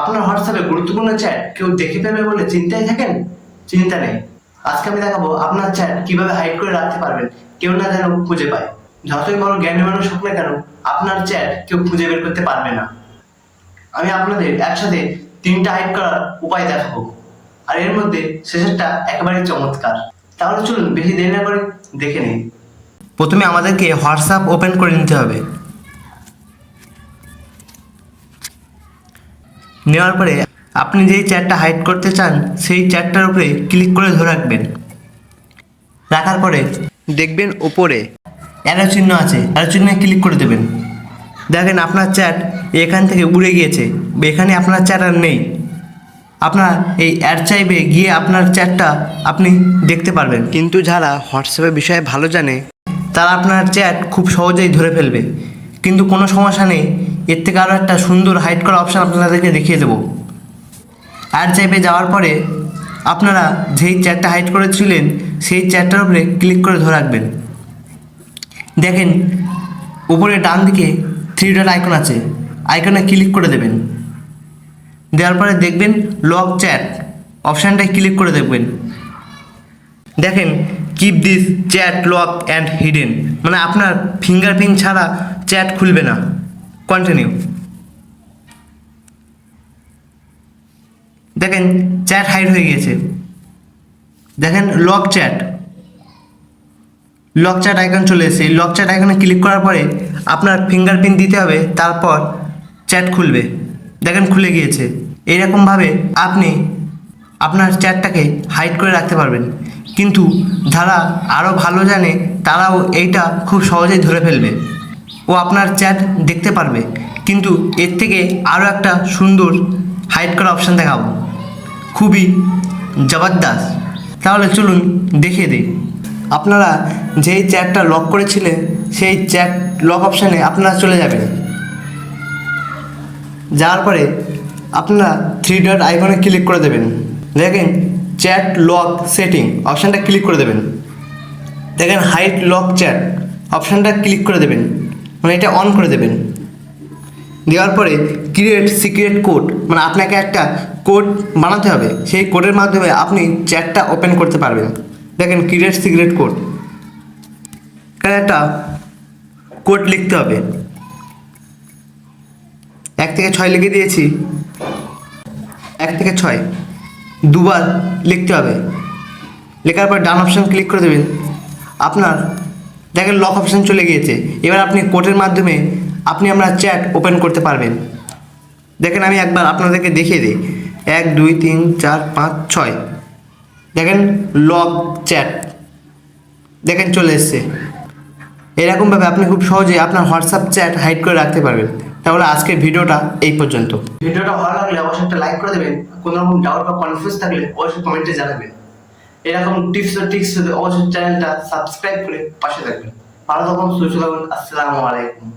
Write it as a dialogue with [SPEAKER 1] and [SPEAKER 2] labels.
[SPEAKER 1] আপনার হোয়াটসঅ্যাপে গুরুত্বপূর্ণ চ্যাট কেউ দেখে ফেলবে বলে চিন্তায় থাকেন? চিন্তা নেই। আজকে আমি দেখাবো আপনার চ্যাট কীভাবে হাইড করে রাখতে পারবেন। কেউ না যেন খুঁজে পায়। যতই বড় জ্ঞানী মানুষ হোক না কেন, আপনার চ্যাট কেউ খুঁজে বের করতে পারবে না। আমি আপনাদের একসাথে তিনটা হাইড করার উপায় দেখাবো। আর এর মধ্যে শেষেরটা একেবারেই চমৎকার। তাহলে চলুন, বেশি দেরি না করে দেখে নিই। প্রথমে আমাদেরকে হোয়াটসঅ্যাপ ওপেন করে নিতে হবে। নেওয়ার পরে আপনি যেই চ্যাটটা হাইড করতে চান, সেই চ্যাটটার উপরে ক্লিক করে ধরে রাখবেন। রাখার পরে দেখবেন ওপরে অ্যারো চিহ্ন আছে অ্যারো চিহ্নে ক্লিক করে দেবেন। দেখেন আপনার চ্যাট এখান থেকে উড়ে গিয়েছে, এখানে আপনার চ্যাট আর নেই। আপনার এই অ্যাড চাইবে গিয়ে আপনার চ্যাটটা আপনি দেখতে পারবেন। কিন্তু যারা হোয়াটসঅ্যাপের বিষয়ে ভালো জানে, তারা আপনার চ্যাট খুব সহজেই ধরে ফেলবে। কিন্তু কোনো সমস্যা নেই এর থেকে আরও একটা সুন্দর হাইড করা অপশান আপনাদেরকে দেখিয়ে দেবো। অ্যাড চাইবে যাওয়ার পরে আপনারা যেই চ্যাটটা হাইড করেছিলেন, সেই চ্যাটটার উপরে ক্লিক করে ধরে রাখবেন। দেখেন, উপরে ডান দিকে থ্রি ডট আইকন আছে। আইকনে ক্লিক করে দেবেন। দেওয়ার পরে দেখবেন লক চ্যাট অপশানটায় ক্লিক করে দেখবেন। দেখেন keep this chat lock and hidden মানে আপনার ফিঙ্গারপ্রিন্ট ছাড়া চ্যাট খুলবে না। কন্টিনিউ দেখেন চ্যাট হাইড হয়ে গিয়েছে। দেখেন lock chat lock chat icon চলে এসেছে। লক চ্যাট আইকনে ক্লিক করার পরে আপনার ফিঙ্গারপ্রিন্ট দিতে হবে, তারপর চ্যাট খুলবে। দেখেন খুলে গিয়েছে। এইরকমভাবে আপনি আপনার চ্যাটটাকে হাইড করে রাখতে পারবেন। কিন্তু যারা আরও ভালো জানে, তারাও এইটা খুব সহজেই ধরে ফেলবে। ও আপনার চ্যাট দেখতে পারবে। কিন্তু এর থেকে আরও একটা সুন্দর হাইড করা অপশান দেখাবো। খুবই জবরদস্ত। তাহলে চলুন দেখিয়ে দিই। আপনারা যেই চ্যাটটা লক করেছিলেন সেই চ্যাট লক অপশানে আপনারা চলে যাবেন। যাওয়ার পরে আপনারা থ্রি ডট আইকনে ক্লিক করে দেবেন। দেখেন চ্যাট লক সেটিং অপশানটা ক্লিক করে দেবেন। দেখেন হাইট লক চ্যাট অপশানটা ক্লিক করে দেবেন। মানে এটা অন করে দেবেন। দেওয়ার পরে ক্রিয়েট সিক্রেট কোড মানে আপনাকে একটা কোড বানাতে হবে। সেই কোডের মাধ্যমে আপনি চ্যাটটা ওপেন করতে পারবেন। দেখেন ক্রিয়েট সিক্রেট কোড এখানে একটা কোড লিখতে হবে। এক থেকে ছয় লিখে দিয়েছি। এক থেকে ছয়। দুবার লিখতে হবে। লেখার পর ডান অপশান ক্লিক করে দেবেন। আপনার দেখেন লক অপশান চলে গিয়েছে। এবার আপনি কোডের মাধ্যমে আপনি আপনার চ্যাট ওপেন করতে পারবেন। দেখেন আমি একবার আপনাদেরকে দেখিয়ে দিই। এক, দুই, তিন, চার, পাঁচ, ছয়। দেখেন লক চ্যাট দেখেন চলে এসছে। এরকমভাবে আপনি খুব সহজে আপনার হোয়াটসঅ্যাপ চ্যাট হাইড করে রাখতে পারবেন। তাহলে আজকের ভিডিওটা এই পর্যন্ত। ভিডিওটা ভালো লাগলে অবশ্যই একটা লাইক করে দেবেন। কোনো রকম ডাউট বা কনফিউজ থাকলে অবশ্যই কমেন্টে জানাবেন। এরকম টিপস ও ট্রিক্স পেতে অবশ্যই চ্যানেলটা সাবস্ক্রাইব করে পাশে থাকবেন। ভালো থাকুন, সুস্থ থাকুন, আসসালামু আলাইকুম।